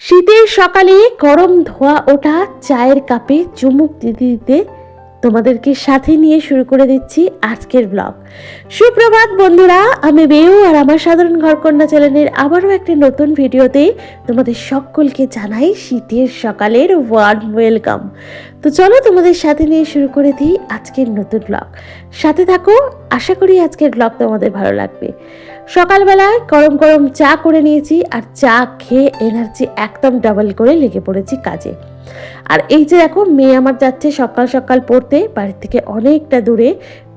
সকালে গরম ধোয়া ওঠা চায়ের কাপে চুমুক দিতে দিতে তোমাদেরকে সাথে নিয়ে শুরু করে দিচ্ছি আজকের ব্লগ সুপ্রভাত বন্ধুরা, আমি বেউ আর আমার সাধারণ ঘরকন্যা চ্যানেলের আবারও একটা নতুন ভিডিওতে তোমাদের সকলকে জানাই শীতের সকালের ওয়ার্ম ওয়েলকাম তো চলো তোমাদের সাথে নিয়ে শুরু করে দিই আজকের নতুন ব্লগ সাথে থাকো, আশা করি আজকের ব্লগ তোমাদের ভালো লাগবে। সকালবেলায় গরম গরম চা করে নিয়েছি আর চা খেয়ে এনার্জি একদম ডাবল করে লেগে পড়েছি কাজে। আর এই যে দেখো, মেয়ে আমার যাচ্ছে সকাল সকাল পড়তে বাড়ির থেকে অনেকটা দূরে,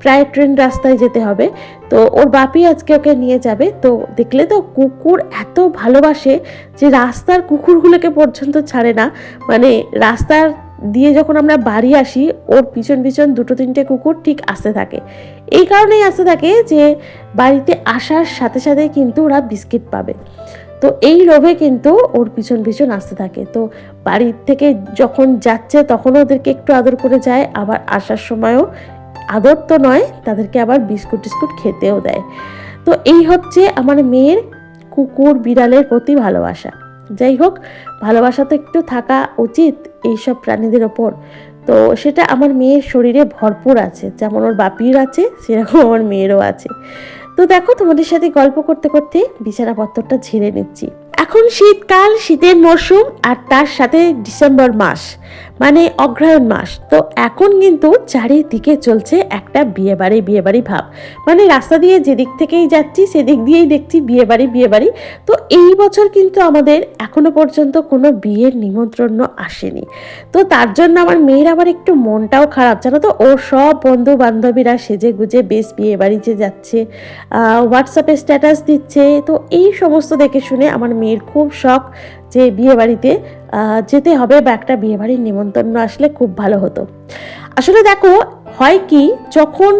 প্রায় ট্রেন রাস্তায় যেতে হবে। তো ওর বাপি আজকে ওকে নিয়ে যাবে। তো দেখলে তো কুকুর এত ভালোবাসে যে রাস্তার কুকুরগুলোকে পর্যন্ত ছাড়ে না। মানে রাস্তার দিয়ে যখন আমরা বাড়ি আসি, ওর পিছন পিছন দুটো তিনটে কুকুর ঠিক আসতে থাকে। এই কারণেই আসতে থাকে যে বাড়িতে আসার সাথে সাথে কিন্তু ওরা বিস্কিট পাবে। তো এই লোভে কিন্তু ওর পিছন পিছন আসতে থাকে। তো বাড়ির থেকে যখন যাচ্ছে তখনও ওদেরকে একটু আদর করে যায়, আবার আসার সময়ও আদর তো নয়, তাদেরকে আবার বিস্কুট টিস্কুট খেতেও দেয়। তো এই হচ্ছে আমার মেয়ের কুকুর বিড়ালের প্রতি ভালোবাসা। যাই হোক, ভালোবাসা তো একটু থাকা উচিত এইসব প্রাণীদের ওপর। তো সেটা আমার মেয়ের শরীরে ভরপুর আছে, যেমন ওর বাপির আছে, সেরকম আমার মেয়েরও আছে। তো দেখো, তোমাদের সাথে গল্প করতে করতে বিছানাপত্রটা ঝেড়ে নিচ্ছি। এখন শীতকাল, শীতের মরশুম, আর তার সাথে ডিসেম্বর মাস। মানে অগ্রহায়ণ মাস। তো এখন কিন্তু চারিদিকে চলছে একটা বিয়েবাড়ি বিয়েবাড়ি ভাব। মানে রাস্তা দিয়ে যেদিক থেকেই যাচ্ছি, সেদিক দিয়েই দেখছি বিয়েবাড়ি বিয়েবাড়ি। তো এই বছর কিন্তু আমাদের এখনও পর্যন্ত কোনো বিয়ের নিমন্ত্রণ আসেনি। তো তার জন্য আমার মেয়ের আবার একটু মনটাও খারাপ, জানো তো? ওর সব বন্ধু বান্ধবীরা সেজে গুজে বেশ বিয়ে বাড়িতে যাচ্ছে হোয়াটসঅ্যাপে স্ট্যাটাস দিচ্ছে। তো এই সমস্ত দেখে শুনে আমার মেয়ের খুব শখ। যে বিয়ে বাড়িতে যেতে হবে বা একটা বিয়ে বাড়ির নিমন্ত্রণ আসলে খুব ভালো হতো। আসলে দেখো, হয় কি, যখন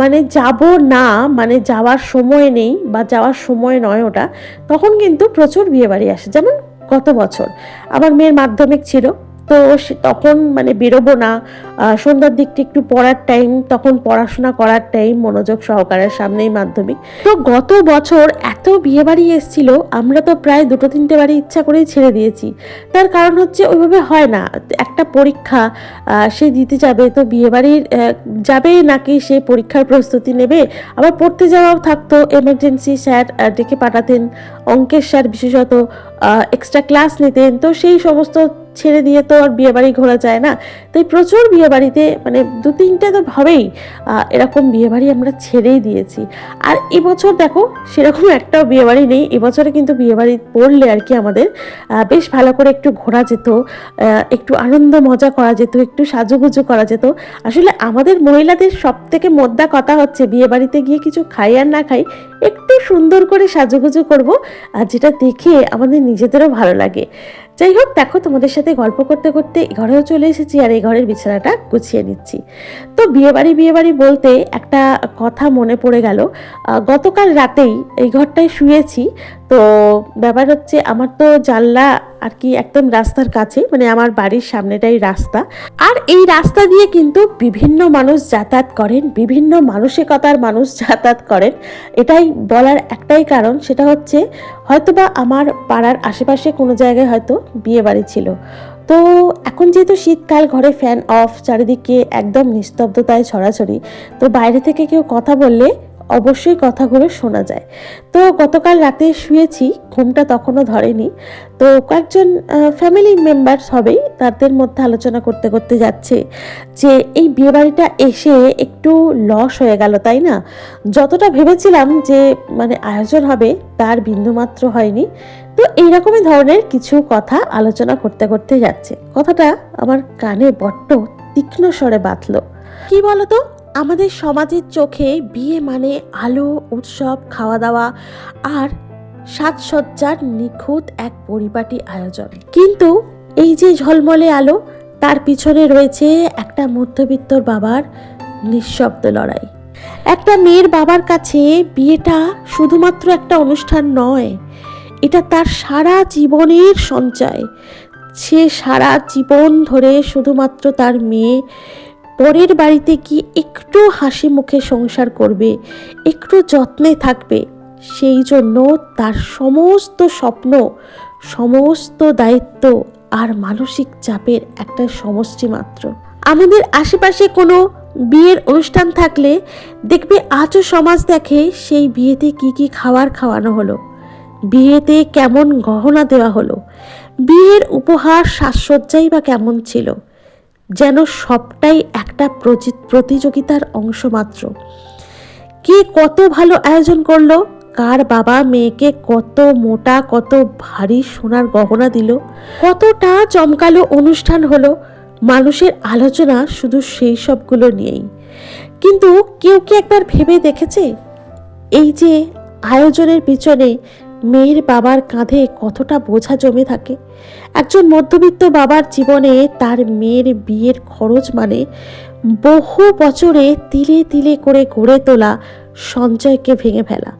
মানে যাব না মানে যাওয়ার সময় নেই বা যাওয়ার সময় নয় ওটা, তখন কিন্তু প্রচুর বিয়ে বাড়ি আসে। যেমন গত বছর, আমার মেয়ের মাধ্যমিক ছিল। তো তখন মানে বেরোবো না। সন্ধ্যার দিকটা একটু পড়ার টাইম তখন পড়াশোনা করার টাইম মনোযোগ সহকারের সামনেই মাধ্যমিক। তো গত বছর এত বিয়ে বাড়ি এসেছিল, আমরা তো প্রায় দুটো তিনটে বাড়ি ইচ্ছা করেই ছেড়ে দিয়েছি। তার কারণ হচ্ছে ওইভাবে হয় না। একটা পরীক্ষা সে দিতে যাবে, তো বিয়ে বাড়ির যাবে নাকি সে পরীক্ষার প্রস্তুতি নেবে? আবার পড়তে যাওয়াও থাকতো এমার্জেন্সি স্যার ডেকে পাঠাতেন, অঙ্কের স্যার বিশেষত এক্সট্রা ক্লাস নিতেন। তো সেই সমস্ত ছেড়ে দিয়ে তো আর বিয়েবাড়ি ঘোরা যায় না। তাই প্রচুর বিয়েবাড়িতে মানে দু তিনটে তো ভাবেই এরকম বিয়েবাড়ি আমরা ছেড়েই দিয়েছি। আর এবছর দেখো, সেরকম একটাও বিয়েবাড়ি নেই। এবছরে কিন্তু বিয়েবাড়ি পড়লে আর কি আমাদের বেশ ভালো করে একটু ঘোরা যেত একটু আনন্দ মজা করা যেত, একটু সাজুগুজু করা যেত। আসলে আমাদের মহিলাদের সব থেকে মোদ্দা কথা হচ্ছে বিয়েবাড়িতে গিয়ে কিছু খাই আর না খাই একটু সুন্দর করে সাজুগুজু করব আর যেটা দেখে আমাদের নিজেদেরও ভালো লাগে। যাই হোক, দেখো তোমাদের সাথে গল্প করতে করতে ঘরেও চলে এসেছি আর এই ঘরের বিছানাটা গুছিয়ে নিচ্ছি। তো বিয়েবাড়ি বিয়েবাড়ি বলতে একটা কথা মনে পড়ে গেল। গতকাল রাতেই এই ঘরটায় শুয়েছি। তো ব্যাপার হচ্ছে আমার তো জানলা আর কি একদম রাস্তার কাছে মানে আমার বাড়ির সামনেটাই রাস্তা। আর এই রাস্তা দিয়ে কিন্তু বিভিন্ন মানুষ যাতায়াত করেন, বিভিন্ন মানসিকতার মানুষ যাতায়াত করেন। এটাই বলার একটাই কারণ, সেটা হচ্ছে হয়তোবা আমার পাড়ার আশেপাশে কোনো জায়গায় হয়তো বিয়ে বাড়ি ছিল। তো এখন যেহেতু শীতকাল, ঘরে ফ্যান অফ চারিদিকে একদম নিস্তব্ধতায় ছড়াছড়ি, তো বাইরে থেকে কেউ কথা বললে অবশ্যই কথাগুলো শোনা যায়। তো গতকাল রাতে শুয়েছি, ঘুমটা তখনও ধরেনি। তো কয়েকজন ফ্যামিলি মেম্বার্স হবেই তাদের মধ্যে আলোচনা করতে করতে যাচ্ছে যে এই বিয়েবাড়িটা এসে একটু লস হয়ে গেল, তাই না? যতটা ভেবেছিলাম যে মানে আয়োজন হবে তার বিন্দুমাত্র হয়নি। তো এইরকমই ধরনের কিছু কথা আলোচনা করতে করতে যাচ্ছে। কথাটা আমার কানে বড্ড তীক্ষ্ণ স্বরে বাঁধল। কি বলতো? আমাদের সমাজের চোখে বিয়ে মানে আলো, উৎসব খাওয়া দাওয়া আর সাজসজ্জার নিখুঁত এক পরিপাটি আয়োজন। কিন্তু এই যে ঝলমলে আলো, তার পিছনে রয়েছে একটা মধ্যবিত্তর বাবার নিঃশব্দ লড়াই। একটা মেয়ের বাবার কাছে বিয়েটা শুধুমাত্র একটা অনুষ্ঠান নয়, এটা তার সারা জীবনের সঞ্চয়। সে সারা জীবন ধরে শুধুমাত্র তার মেয়ে পরের বাড়িতে কি একটু হাসি মুখে সংসার করবে, একটু যত্নে থাকবে, সেই জন্য তার সমস্ত স্বপ্ন, সমস্ত দায়িত্ব আর মানসিক চাপের একটা সমষ্টি মাত্র। আমাদের আশেপাশে কোনো বিয়ের অনুষ্ঠান থাকলে দেখবে আজও সমাজ দেখে সেই বিয়েতে কি কি খাবার খাওয়ানো হলো, বিয়েতে কেমন গহনা দেওয়া হলো, বিয়ের উপহার সাজসজ্জাই বা কেমন ছিল যেন সবটাই একটা প্রতিযোগিতার অংশ মাত্র। কে কত ভালো আয়োজন করল? কার বাবা মেয়েকে কত মোটা, কত ভারী সোনার গহনা দিল? কতটা চমকালো অনুষ্ঠান হলো? মানুষের আলোচনা শুধু সেই সবগুলো নিয়েই। কিন্তু কেউ কি একবার ভেবে দেখেছে? এই যে আয়োজনের পিছনে মেয়ের বাবার কাঁধে কতটা বোঝা জমে থাকে। একজন মধ্যবিত্ত বাবার জীবনে তার মেয়ের বিয়ের খরচ মানে বহু বছরে তিলে তিলে করে গড়ে তোলা, সঞ্চয়কে ভেঙে ফেলা।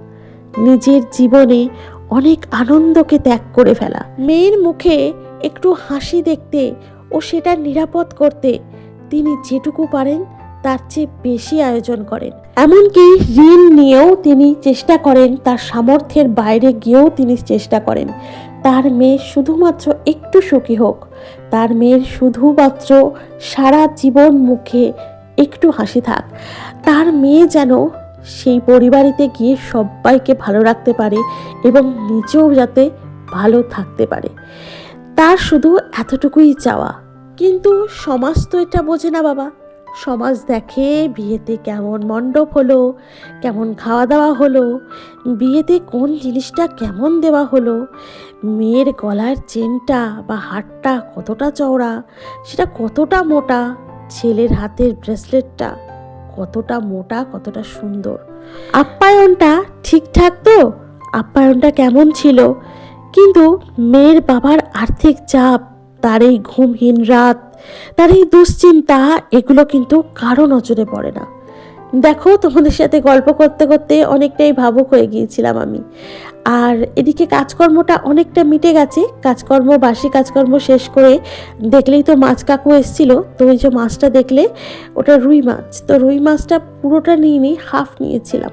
নিজের জীবনে অনেক আনন্দকে ত্যাগ করে ফেলা। মেয়ের মুখে একটু হাসি দেখতে ও সেটা নিরাপদ করতে তিনি যেটুকু পারেন তার চেয়ে বেশি আয়োজন করেন। এমনকি ঋণ নিয়েও তিনি চেষ্টা করেন, তার সামর্থ্যের বাইরে গিয়েও তিনি চেষ্টা করেন। তার মেয়ে শুধুমাত্র একটু সুখী হোক, তার মেয়ের শুধুমাত্র সারা জীবন মুখে একটু হাসি থাক। তার মেয়ে যেন সেই পরিবারিতে গিয়ে সবাইকে ভালো রাখতে পারে এবং নিজেও যাতে ভালো থাকতে পারে। তার শুধু এতটুকুই চাওয়া। কিন্তু সমাজ তো এটা বোঝে না বাবা। সমাজ দেখে বিয়েতে কেমন মণ্ডপ হলো, কেমন খাওয়া দাওয়া হলো, বিয়েতে কোন জিনিসটা কেমন দেওয়া হলো, মেয়ের গলার চেনটা বা হারটা কতটা চওড়া, সেটা কতটা মোটা, ছেলের হাতের ব্রেসলেটটা কতটা মোটা, কতটা সুন্দর। আপ্যায়নটা ঠিকঠাক তো? আপ্যায়নটা কেমন ছিল? কিন্তু মেয়ের বাবার আর্থিক চাপ, তার এই ঘুমহীন রাত তার এই দুশ্চিন্তা, এগুলো কিন্তু কারও নজরে পড়ে না। দেখো, তোমাদের সাথে গল্প করতে করতে অনেকটাই ভাবুক হয়ে গিয়েছিলাম আমি। আর এদিকে কাজকর্মটা অনেকটা মিটে গেছে। কাজকর্ম বাসি কাজকর্ম শেষ করে দেখলেই তো মাছ কাকু এসেছিল। তো ওই যে মাছটা দেখলে, ওটা রুই মাছ। তো রুই মাছটা পুরোটা নিয়ে নিই হাফ নিয়েছিলাম।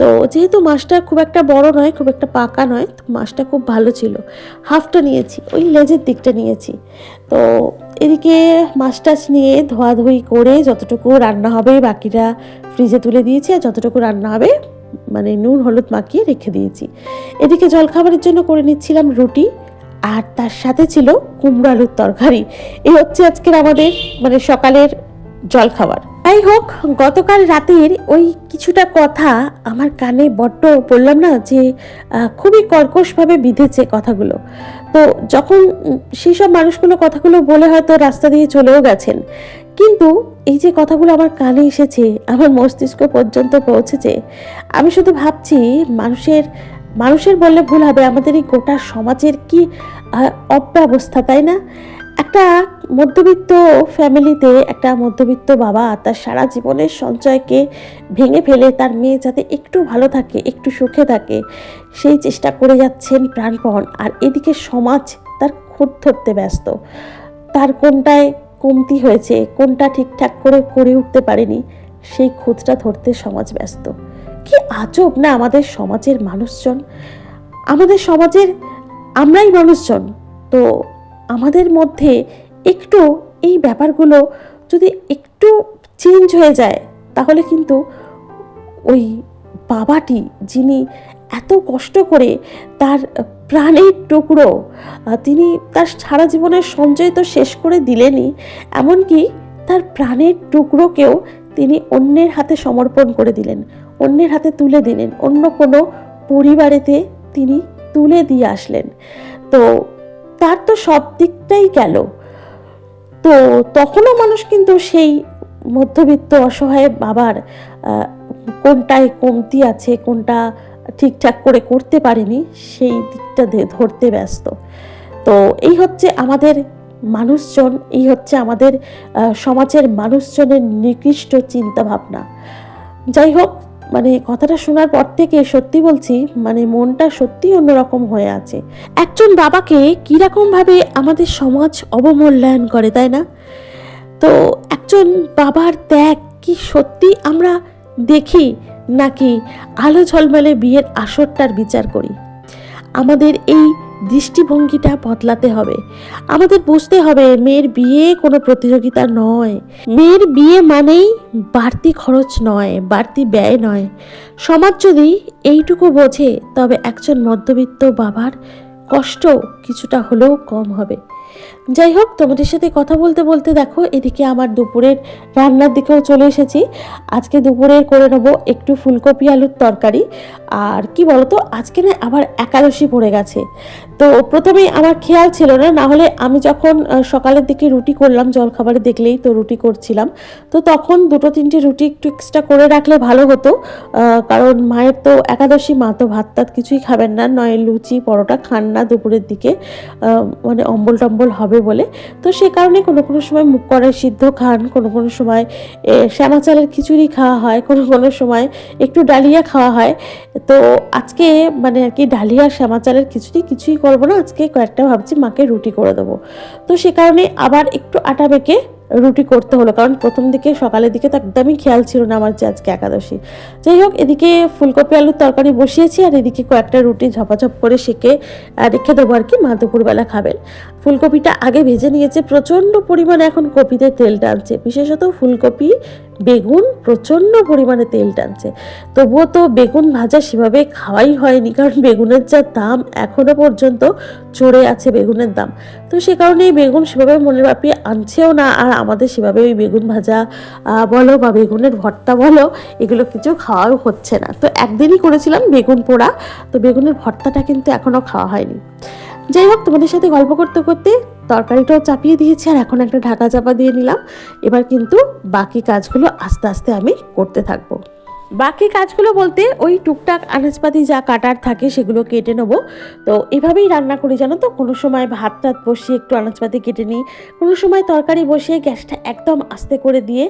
তো যেহেতু মাছটা খুব একটা বড় নয়, খুব একটা পাকা নয়, তো মাছটা খুব ভালো ছিল। হাফটা নিয়েছি, ওই লেজের দিকটা নিয়েছি। তো এদিকে মাছ টাছ নিয়ে ধোয়াধুয়ি করে যতটুকু রান্না হবে বাকিটা ফ্রিজে তুলে দিয়েছি আর যতটুকু রান্না হবে মানে নুন, হলুদ মাখিয়ে রেখে দিয়েছি। এদিকে জলখাবারের জন্য করে নিচ্ছিলাম রুটি আর তার সাথে ছিল কুমড়ো আলুর তরকারি। এই হচ্ছে আজকের আমাদের মানে সকালের জলখাবার। তাই হোক, গতকাল রাতের ওই কিছুটা কথা আমার কানে বড্ড বললাম না যে খুবই কর্কশভাবে বিঁধেছে কথাগুলো। তো যখন সেই সব মানুষগুলো কথাগুলো বলে হয়তো রাস্তা দিয়ে চলেও গেছেন, কিন্তু এই যে কথাগুলো আমার কানে এসেছে, আমার মস্তিষ্ক পর্যন্ত পৌঁছেছে, আমি শুধু ভাবছি মানুষের মানুষের বললে ভুল হবে, আমাদের এই গোটা সমাজের কি অব্যবস্থা, তাই না? একটা মধ্যবিত্ত ফ্যামিলিতে একটা মধ্যবিত্ত বাবা তার সারা জীবনের সঞ্চয়কে ভেঙে ফেলে তার মেয়ে যাতে একটু ভালো থাকে, একটু সুখে থাকে, সেই চেষ্টা করে যাচ্ছেন প্রাণপণ। আর এদিকে সমাজ তার খুঁত ধরতে ব্যস্ত। তার কোনটায় কমতি হয়েছে, কোনটা ঠিকঠাক করে করে উঠতে পারেনি, সেই খুঁতটা ধরতে সমাজ ব্যস্ত। কি আজব না আমাদের সমাজের মানুষজন। আমাদের সমাজের আমরাই মানুষজন। তো আমাদের মধ্যে একটু এই ব্যাপারগুলো যদি একটু চেঞ্জ হয়ে যায়, তাহলে কিন্তু ওই বাবাটি যিনি এত কষ্ট করে তার প্রাণের টুকরো তিনি তার সারা জীবনের সঞ্চয় তো শেষ করে দিলেনই, এমনকি তার প্রাণের টুকরোকেও তিনি অন্যের হাতে সমর্পণ করে দিলেন, অন্যের হাতে তুলে দিলেন, অন্য কোনো পরিবারেতে তিনি তুলে দিয়ে আসলেন। তো তার তো সব দিকটাই গেল। তো তখনও মানুষ কিন্তু সেই মধ্যবিত্ত অসহায় বাবার কোনটায় কমতি আছে, কোনটা ঠিকঠাক করে করতে পারেনি, সেই দিকটা ধরতে ব্যস্ত। তো এই হচ্ছে আমাদের মানুষজন, এই হচ্ছে আমাদের সমাজের মানুষজনের নিকৃষ্ট চিন্তা ভাবনা যাই হোক মানে কথাটা শোনার পর থেকে সত্যি বলছি মানে মনটা সত্যি অন্যরকম হয়ে আছে। একজন বাবাকে কীরকমভাবে আমাদের সমাজ অবমূল্যায়ন করে, তাই না? তো একজন বাবার ত্যাগ কি সত্যি আমরা দেখি, নাকি আলো ঝলমলে বিয়ের আসরটার বিচার করি? আমাদের এই দৃষ্টিভঙ্গিটা বদলাতে হবে। আমাদের বুঝতে হবে মেয়ের বিয়ে কোনো প্রতিযোগিতা নয়। মেয়ের বিয়ে মানেই বাড়তি খরচ নয়, বাড়তি ব্যয় নয়। সমাজ যদি এইটুকু বোঝে, তবে একজন মধ্যবিত্ত বাবার কষ্ট কিছুটা হলেও কম হবে। যাই হোক, তোমাদের সাথে কথা বলতে বলতে দেখো, এদিকে আমার দুপুরের রান্নার দিকেও চলে এসেছি। আজকে দুপুরের করে নেব একটু ফুলকপি আলুর তরকারি। আর কি বলতো, আজকে না আবার একাদশী পড়ে গেছে। তো প্রথমেই আমার খেয়াল ছিল না না হলে আমি যখন সকালের দিকে রুটি করলাম, জলখাবারে দেখলেই তো রুটি করছিলাম। তো তখন দুটো তিনটে রুটি একটু এক্সট্রা করে রাখলে ভালো হতো কারণ মায়ের তো একাদশী, মা তো ভাত টাত কিছুই খাবেন না। নয়, লুচি, পরোটা খান না দুপুরের দিকে। মানে অম্বল টম্বল হবে বলে। তো সে কারণে কোনো কোনো সময় মুখ করায় সিদ্ধ খান, কোনো কোনো সময় শ্যামা চালের খিচুড়ি খাওয়া হয়, কোনো কোনো সময় একটু ডালিয়া খাওয়া হয়। তো আজকে মানে আর কি ডালিয়া, শ্যামা চালের খিচুড়ি কিছুই করব না, আজকে কয়েকটা ভাবছি মাকে রুটি করে দেবো। তো সে কারণে আবার একটু আটা বেঁকে রুটি করতে হলো। কারণ প্রথম দিকে সকালের দিকে তো একদমই খেয়াল ছিল না আমার যে আজকে একাদশী। যাই হোক এদিকে ফুলকপি আলুর তরকারি বসিয়েছি আর এদিকে কয়েকটা রুটি ঝপাঝপ করে আহ, রেখে দেবো আর কি। মা দুপুরবেলা খাবেন। ফুলকপিটা আগে ভেজে নিয়েছে। প্রচণ্ড পরিমাণে এখন কপিতে তেল টানছে। বিশেষত ফুলকপি বেগুন প্রচণ্ড পরিমাণে তেল টানছে। তবুও তো বেগুন ভাজা সেভাবে খাওয়াই হয়নি, কারণ বেগুনের যা দাম এখনও পর্যন্ত চড়ে আছে বেগুনের দাম। তো সে কারণে এই বেগুন সেভাবে মনের বাপিয়ে আনছেও না, আর আমাদের সেভাবে ওই বেগুন ভাজা বলো বা বেগুনের ভর্তা বলো, এগুলো কিছু খাওয়াও হচ্ছে না। তো একদিনই করেছিলাম বেগুন পোড়া, তো বেগুনের ভর্তাটা কিন্তু এখনও খাওয়া হয়নি। যাই হোক, তোমাদের সাথে গল্প করতে করতে তরকারিটাও চাপিয়ে দিয়েছি আর এখন একটা ঢাকা চাপা দিয়ে নিলাম। এবার কিন্তু বাকি কাজগুলো আস্তে আস্তে আমি করতে থাকব। বাকি কাজগুলো বলতে ওই টুকটাক আনাজপাতি যা কাটার থাকে সেগুলো কেটে নেব। তো এভাবেই রান্না করি জানো তো? কোনো সময় ভাত টাত বসিয়ে একটু আনাজপাতি কেটে নিই, কোনো সময় তরকারি বসিয়ে গ্যাসটা একদম আস্তে করে দিয়ে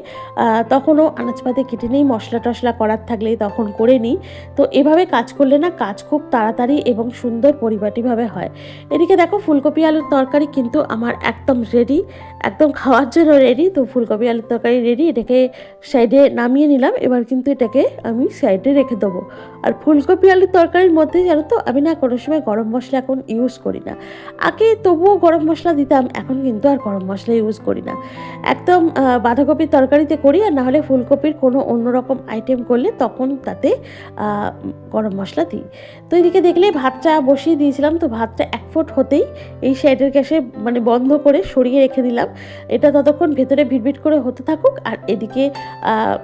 তখনও আনাজপাতি কেটে নিই, মশলা টশলা করার থাকলে তখন করে নিই। তো এভাবে কাজ করলে না কাজ খুব তাড়াতাড়ি এবং সুন্দর পরিপাটিভাবে হয়। এদিকে দেখো ফুলকপি আলুর তরকারি কিন্তু আমার একদম রেডি একদম খাওয়ার জন্য রেডি তো ফুলকপি আলুর তরকারি রেডি এটাকে সাইডে নামিয়ে নিলাম। এবার কিন্তু এটাকে আমি সাইডে রেখে দেবো। আর ফুলকপি আলুর তরকারির মধ্যে জানো তো, আমি না কোনো সময় গরম মশলা এখন ইউজ করি না। আগে তবুও গরম মশলা দিতাম, এখন কিন্তু আর গরম মশলা ইউজ করি না। একদম বাঁধাকপির তরকারিতে করি, আর নাহলে ফুলকপির কোনো অন্যরকম আইটেম করলে তখন তাতে গরম মশলা দিই। তো এদিকে দেখলে ভাতটা বসিয়ে দিয়েছিলাম, তো ভাতটা এক ফুট হতেই এই সাইডের গ্যাসে মানে বন্ধ করে সরিয়ে রেখে দিলাম। এটা ততক্ষণ ভেতরে ভিড়ভিট করে হতে থাকুক, আর এদিকে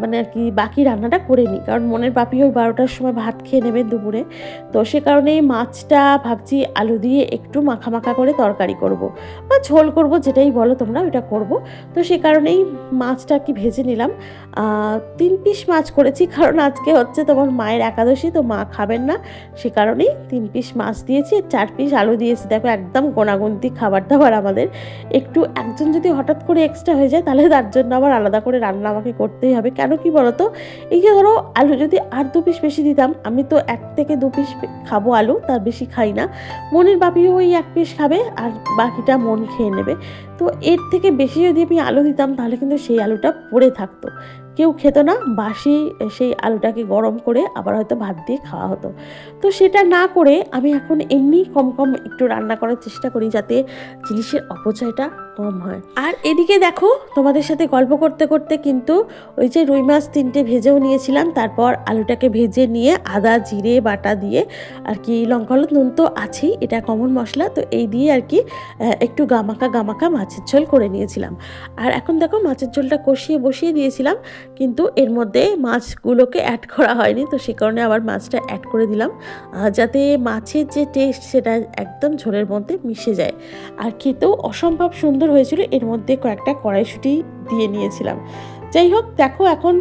মানে আর কি বাকি রান্নাটা করে নিই। কারণ মনের বাপি ওই বারোটার সময় ভাত খেয়ে নেবে দুপুরে। তো সে কারণে মাছটা ভাবছি আলু দিয়ে একটু মাখা মাখা করে তরকারি করব। বা ঝোল করব, যেটাই বলো তোমরা, ওইটা করব। তো সে কারণেই মাছটা কি ভেজে নিলাম। তিন পিস মাছ করেছি, কারণ আজকে হচ্ছে তোমার মায়ের একাদশী, তো মা খাবেন না। সে কারণেই তিন পিস মাছ দিয়েছি, চার পিস আলু দিয়েছি। দেখো, একদম গোনাগুন্তি খাবার দাবার আমাদের। একটু একজন যদি হঠাৎ করে এক্সট্রা হয়ে যায়, তাহলে তার জন্য আবার আলাদা করে রান্না আমাকে করতেই হবে। কেন কি বলতো? এই যে ধরো আলু যদি আর দু পিস বেশি দিতাম, আমি তো এক থেকে দু পিস খাব আলু, তার বেশি খাই না। মনের বাপিও ওই এক পিস খাবে আর বাকিটা মন খেয়ে নেবে। তো এর থেকে বেশি যদি আমি আলু দিতাম, তাহলে কিন্তু সেই আলুটা পড়ে থাকতো। কেউ খেত না, বাসি সেই আলুটাকে গরম করে আবার হয়তো ভাত দিয়ে খাওয়া হতো। তো সেটা না করে আমি এখন এমনি কম কম একটু রান্না করার চেষ্টা করি যাতে জিনিসের অপচয়টা কম হয়। আর এদিকে দেখো, তোমাদের সাথে গল্প করতে করতে কিন্তু ওই যে রুই মাছ তিনটে ভেজেও নিয়েছিলাম, তারপর আলুটাকে ভেজে নিয়ে আদা, জিরে, বাটা দিয়ে আর কি লঙ্কা, হলুদ, নুন তো আছেই, এটা কমন মশলা, তো এই দিয়ে আর কি একটু গামাকা গামাকা মাছের ঝোল করে নিয়েছিলাম। আর এখন দেখো মাছের ঝোলটা কষিয়ে বসিয়ে দিয়েছিলাম কিন্তু এর মধ্যে মাছগুলোকে অ্যাড করা হয়নি। তো সে কারণে আবার মাছটা অ্যাড করে দিলাম। যাতে মাছের যে টেস্ট সেটা একদম ঝোলের মধ্যে মিশে যায়। আর খেতেও অসম্ভব সুন্দর হয়েছিল। এর মধ্যে কয়েকটা কড়াইশুটি দিয়ে নিয়েছিলাম। যাই হোক, দেখো এখন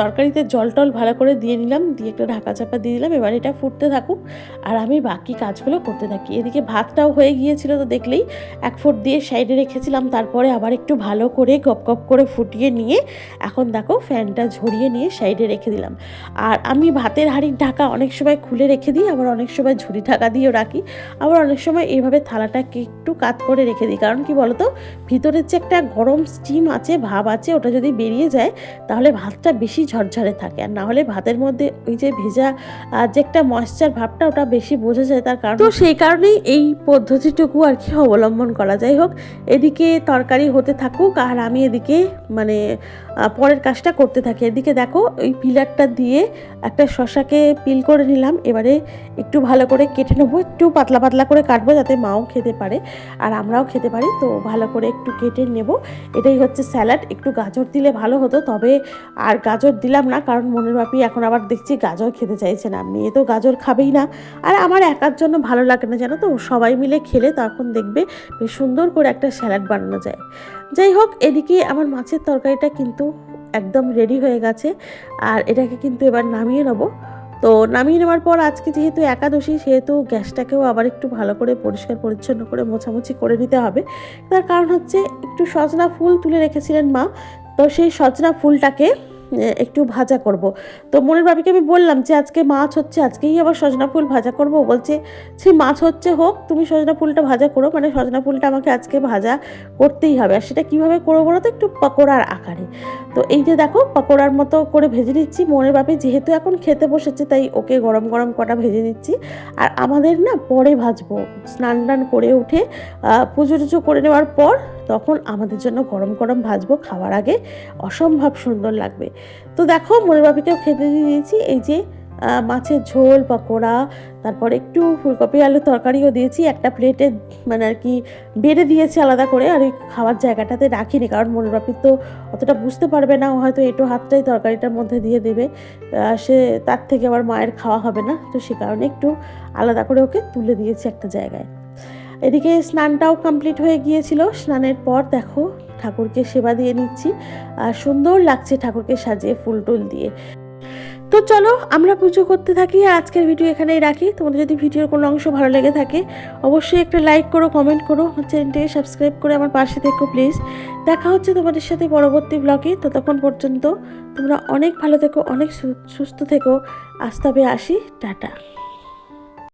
তরকারিতে জল টল ভালো করে দিয়ে নিলাম, দিয়ে একটা ঢাকা চাপা দিয়ে দিলাম, এবার এটা ফুটতে থাকুক আর আমি বাকি কাজগুলো করতে থাকি। এদিকে ভাতটাও হয়ে গিয়েছিল তো দেখলেই এক ফুট দিয়ে সাইডে রেখেছিলাম, তারপরে আবার একটু ভালো করে গপ গপ করে ফুটিয়ে নিয়ে এখন দেখো ফ্যানটা ঝরিয়ে নিয়ে সাইডে রেখে দিলাম। আর আমি ভাতের হাঁড়ির ঢাকা অনেক সময় খুলে রেখে দিই, আবার অনেক সময় ঝুড়ি ঢাকা দিয়েও রাখি, আবার অনেক সময় এইভাবে থালাটাকে একটু কাত করে রেখে দিই। কারণ কি বলতো? ভিতরের যে একটা গরম স্টিম আছে, ভাব আছে, ওটা যদি বেরিয়ে যায়, তাহলে ভাতটা বেশি ঝরঝরে থাকে। আর না হলে ভাতের মধ্যে ওই যে ভেজা যে একটা ময়েশ্চার ভাবটা ওটা বেশি বোঝা যায় তার কারণ তো সেই কারণেই এই পদ্ধতিটুকু আর কি অবলম্বন করা যাই হোক, এদিকে তরকারি হতে থাকুক আর আমি এদিকে মানে পরের কাজটা করতে থাকি। এদিকে দেখো, ওই পিলারটা দিয়ে একটা শশাকে পিল করে নিলাম। এবারে একটু ভালো করে কেটে নেব। একটু পাতলা পাতলা করে কাটবো যাতে মাও খেতে পারে আর আমরাও খেতে পারি। তো ভালো করে একটু কেটে নেব। এটাই হচ্ছে স্যালাড। একটু গাজর দিলে ভালো হতো, তবে আর গাজর দিলাম না, কারণ মনের বাপি এখন আবার দেখছি গাজর খেতে চাইছে না। মেয়ে তো গাজর খাবেই না। আর আমার একার জন্য ভালো লাগে না, জানো তো? সবাই মিলে খেলে তখন দেখবে বেশ সুন্দর করে একটা স্যালাড বানানো যায়। যাই হোক, এদিকে আমার মাছের তরকারিটা কিন্তু একদম রেডি হয়ে গেছে। আর এটাকে কিন্তু এবার নামিয়ে নেব। তো নামিয়ে নেওয়ার পর আজকে যেহেতু একাদশী, সেহেতু গ্যাসটাকেও আবার একটু ভালো করে পরিষ্কার, পরিচ্ছন্ন করে মোছামুছি করে নিতে হবে। তার কারণ হচ্ছে একটু সজনা ফুল তুলে রেখেছিলেন মা। তো সেই সজনা ফুলটাকে একটু ভাজা করব। তো মনের বাবিকে আমি বললাম যে, আজকে মাছ হচ্ছে, আজকেই আবার সজনা ফুল ভাজা করব। বলছে সে মাছ হচ্ছে হোক, তুমি সজনা ফুলটা ভাজা করো। মানে সজনা ফুলটা আমাকে আজকে ভাজা করতেই হবে। আর সেটা কীভাবে করব বলো তো, একটু পকোড়ার আকারে। তো এই যে দেখো, পকোড়ার মতো করে ভেজে নিচ্ছি। মনের বাপি যেহেতু এখন খেতে বসেছে, তাই ওকে গরম গরম কটা ভেজে দিচ্ছি আর আমাদের না পরে ভাজবো, স্নান টান করে উঠে পুজো টুজো করে নেওয়ার পর তখন আমাদের জন্য গরম গরম ভাজবো খাওয়ার আগে। অসম্ভব সুন্দর লাগবে। তো দেখো, মনের বাপিকেও খেতে দিয়ে দিয়েছি। এই যে মাছের ঝোল, পকোড়া, তারপর একটু ফুলকপি আলু তরকারিও দিয়েছি। একটা প্লেটে মানে আর কি, বেড়ে দিয়েছি আলাদা করে। আর ওই খাওয়ার জায়গাটাতে রাখিনি, কারণ মনের বাপি তো অতটা বুঝতে পারবে না। হয়তো এটো হাতটাই তরকারিটার মধ্যে দিয়ে দেবে। সে তার থেকে আবার মায়ের খাওয়া হবে না। তো সে কারণে একটু আলাদা করে ওকে তুলে দিয়েছি একটা জায়গায়। এদিকে স্নানটাও কমপ্লিট হয়ে গিয়েছিল। স্নানের পর দেখো, ঠাকুরকে সেবা দিয়ে নিচ্ছি। আর সুন্দর লাগছে ঠাকুরকে সাজিয়ে ফুল টুল দিয়ে। তো চলো, আমরা পুজো করতে থাকি। আজকের ভিডিও এখানেই রাখি। তোমাদের যদি ভিডিওর কোনো অংশ ভালো লেগে থাকে, অবশ্যই একটা লাইক করো কমেন্ট করো। চ্যানেলটিকে সাবস্ক্রাইব করে আমার পাশে থেকো প্লিজ দেখা হচ্ছে তোমাদের সাথে পরবর্তী ব্লগে ততক্ষণ পর্যন্ত তোমরা অনেক ভালো থেকো, অনেক সুস্থ থেকো। আজ আসি। টাটা।